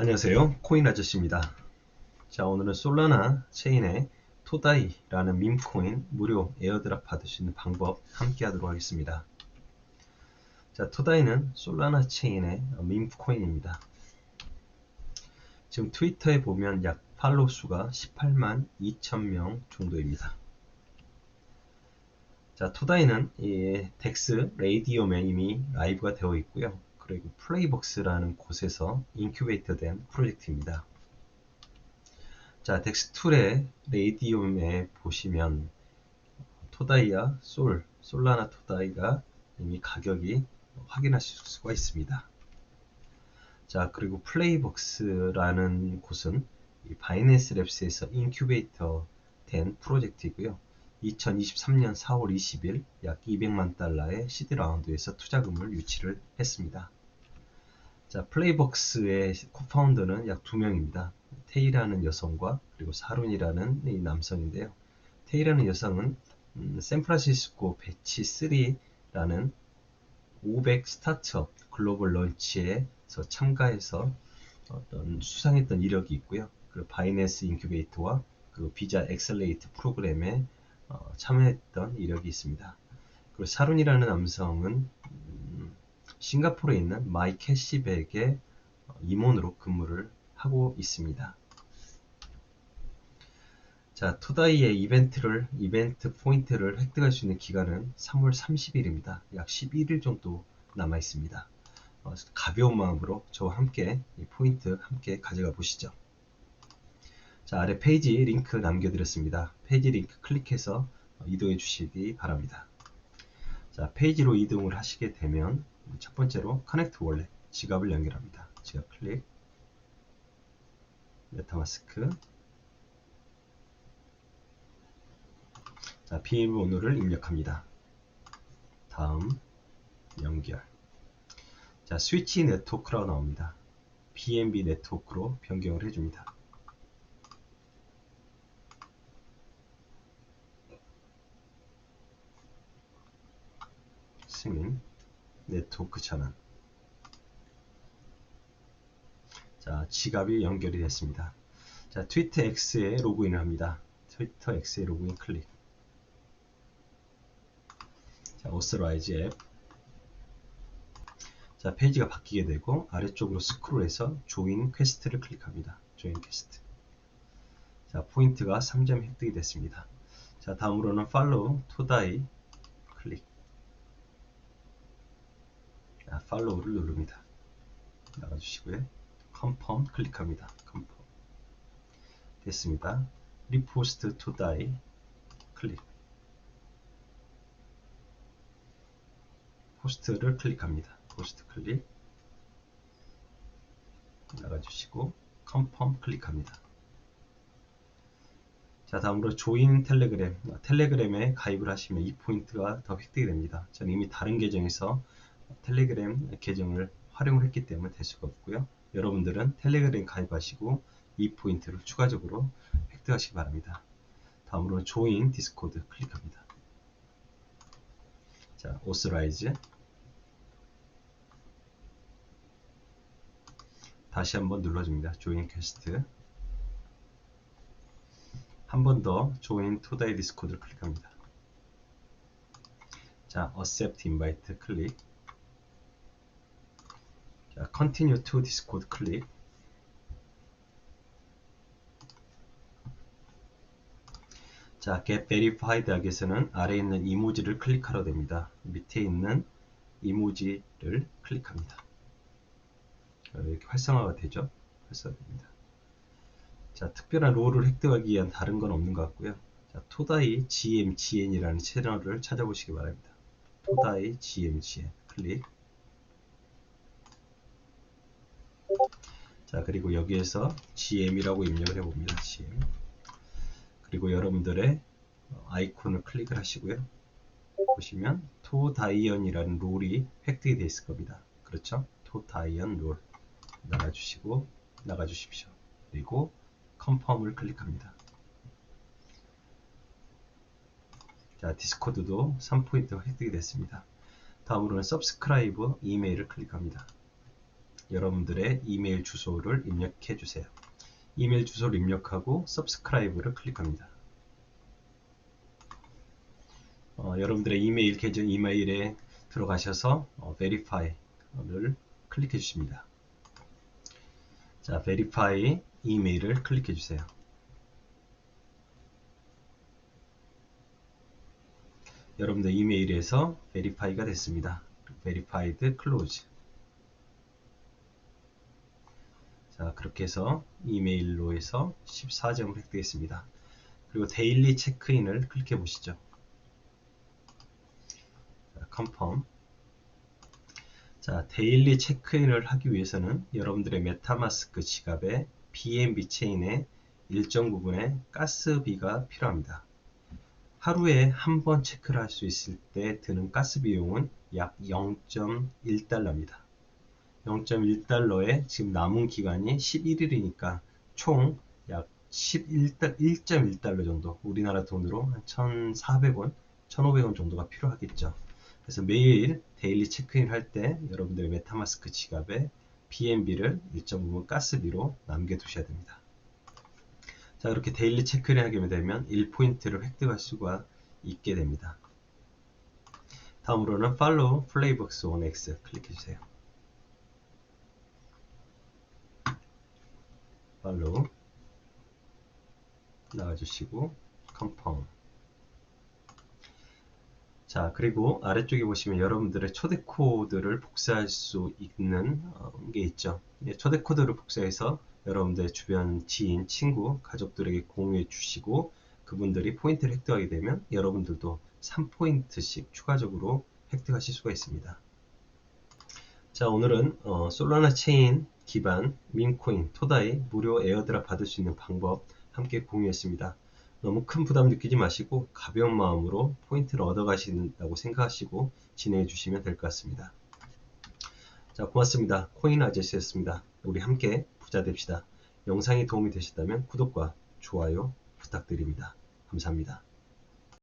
안녕하세요. 코인 아저씨입니다. 자 오늘은 솔라나 체인의 토다이라는 밈코인 무료 에어드랍 받을 수 있는 방법 함께 하도록 하겠습니다. 자 토다이는 솔라나 체인의 밈코인입니다. 지금 트위터에 보면 약 팔로우 수가 18만 2천명 정도입니다. 자 토다이는 이 덱스 레이디움에 이미 라이브가 되어 있고요 그리고 플레이복스라는 곳에서 인큐베이터 된 프로젝트입니다. 자, 덱스툴의 레이디움에 보시면 토다이아, 솔, 솔라나 토다이가 이미 가격이 확인하실 수가 있습니다. 자, 그리고 플레이복스라는 곳은 바이낸스 랩스에서 인큐베이터 된 프로젝트이고요. 2023년 4월 20일 약 200만 달러의 시드 라운드에서 투자금을 유치를 했습니다. 자, 플레이복스의 코파운더는 약 2명입니다. 테이라는 여성과 그리고 사룬이라는 이 남성인데요. 테이라는 여성은 음, 샌프란시스코 배치 3라는 500 스타트업 글로벌 런치에서 참가해서 어떤 수상했던 이력이 있고요. 그리고 바이낸스 인큐베이터와 그 비자 엑셀레이트 프로그램에 어, 참여했던 이력이 있습니다. 그리고 사룬이라는 남성은 싱가포르에 있는 마이 캐시백의 임원으로 근무를 하고 있습니다. 자, 투다이의 이벤트를, 이벤트 포인트를 획득할 수 있는 기간은 3월 30일입니다. 약 11일 정도 남아 있습니다. 어, 가벼운 마음으로 저와 함께 이 포인트 함께 가져가 보시죠. 자, 아래 페이지 링크 남겨드렸습니다. 페이지 링크 클릭해서 이동해 주시기 바랍니다. 자, 페이지로 이동을 하시게 되면 첫 번째로 커넥트 월렛 지갑을 연결합니다. 지갑 클릭 메타마스크 자, 비밀번호를 입력합니다. 다음 연결 자, 스위치 네트워크라고 나옵니다. BNB 네트워크로 변경을 해줍니다. 승인 네트워크 전환 자 지갑이 연결이 됐습니다 자 트위터 X에 로그인을 합니다 트위터 X에 로그인 클릭 자 오스라이즈 앱 자, 페이지가 바뀌게 되고 아래쪽으로 스크롤해서 조인 퀘스트를 클릭합니다. 조인 퀘스트. 자, 포인트가 3점 획득이 됐습니다. 자, 다음으로는 팔로우 토다이 클릭. 자, 팔로우를 누릅니다. 나가주시고요. 컨펌 클릭합니다. 컨펌. 됐습니다. 리포스트 투 다이 클릭. 포스트를 클릭합니다. 포스트 클릭. 나가주시고 컨펌 클릭합니다. 자 다음으로 조인 텔레그램 텔레그램에 가입을 하시면 이 포인트가 더 획득이 됩니다. 저는 이미 다른 계정에서 텔레그램 계정을 활용을 했기 때문에 될 수가 없고요. 여러분들은 텔레그램 가입하시고 이 포인트를 추가적으로 획득하시기 바랍니다. 다음으로 조인 디스코드 클릭합니다. 자, 오스라이즈 다시 한번 눌러줍니다. 조인 퀘스트 한 번 더 조인 토다이 디스코드를 클릭합니다. 자, accept invite 클릭 자, continue to discord 클릭 자, get verified 하기에서는 아래에 있는 이모지를 클릭하려 됩니다. 밑에 있는 이모지를 클릭합니다. 이렇게 활성화가 되죠. 활성화됩니다. 자, 특별한 롤을 획득하기 위한 다른 건 없는 것 같고요. 자, 토다이 GMGN이라는 채널을 찾아보시기 바랍니다. 토다이 GMGN 클릭 자 그리고 여기에서 GM이라고 입력을 해 봅니다. GM 그리고 여러분들의 아이콘을 클릭을 하시고요. 보시면 토다이언이라는 롤이 획득이 되어 있을 겁니다. 그렇죠? 토다이언 롤 나가주시고 나가주십시오. 그리고 컨펌을 클릭합니다. 자 디스코드도 3포인트가 획득이 됐습니다. 다음으로는 서브스크라이브 이메일을 클릭합니다. 여러분들의 이메일 주소를 입력해 주세요. 이메일 주소를 입력하고 subscribe를 클릭합니다. 어, 여러분들의 이메일 계정 이메일에 들어가셔서 어, verify를 클릭해 주십니다. 자, verify 이메일을 클릭해 주세요. 여러분들 이메일에서 verify가 됐습니다. verified close. 자, 그렇게 해서 이메일로 해서 14점을 획득했습니다. 그리고 데일리 체크인을 클릭해 보시죠. 자, confirm. 자, 데일리 체크인을 하기 위해서는 여러분들의 메타마스크 지갑에 BNB 체인의 일정 부분의 가스비가 필요합니다. 하루에 한 번 체크를 할 수 있을 때 드는 가스 비용은 약 0.1달러입니다. 0.1달러에 지금 남은 기간이 11일이니까 총 약 1.1달러 정도 우리나라 돈으로 한 1,400원, 1,500원 정도가 필요하겠죠. 그래서 매일 데일리 체크인 할 때 여러분들의 메타마스크 지갑에 BNB를 일정 부분 가스비로 남겨두셔야 됩니다. 자 이렇게 데일리 체크를 하게 되면 1포인트를 획득할 수가 있게 됩니다. 다음으로는 Follow Playbox on X 클릭해 주세요. Follow 나와주시고 Confirm 자 그리고 아래쪽에 보시면 여러분들의 초대 코드를 복사할 수 있는 어, 게 있죠. 초대 코드를 복사해서 여러분들의 주변 지인, 친구, 가족들에게 공유해 주시고 그분들이 포인트를 획득하게 되면 여러분들도 3포인트씩 추가적으로 획득하실 수가 있습니다. 자 오늘은 어, 솔라나 체인 기반 민코인 토다이 무료 에어드랍 받을 수 있는 방법 함께 공유했습니다. 너무 큰 부담 느끼지 마시고 가벼운 마음으로 포인트를 얻어 가신다고 생각하시고 진행해 주시면 될 것 같습니다. 자 고맙습니다. 코인 아저씨였습니다. 우리 함께 부자 됩시다. 영상이 도움이 되셨다면 구독과 좋아요 부탁드립니다. 감사합니다.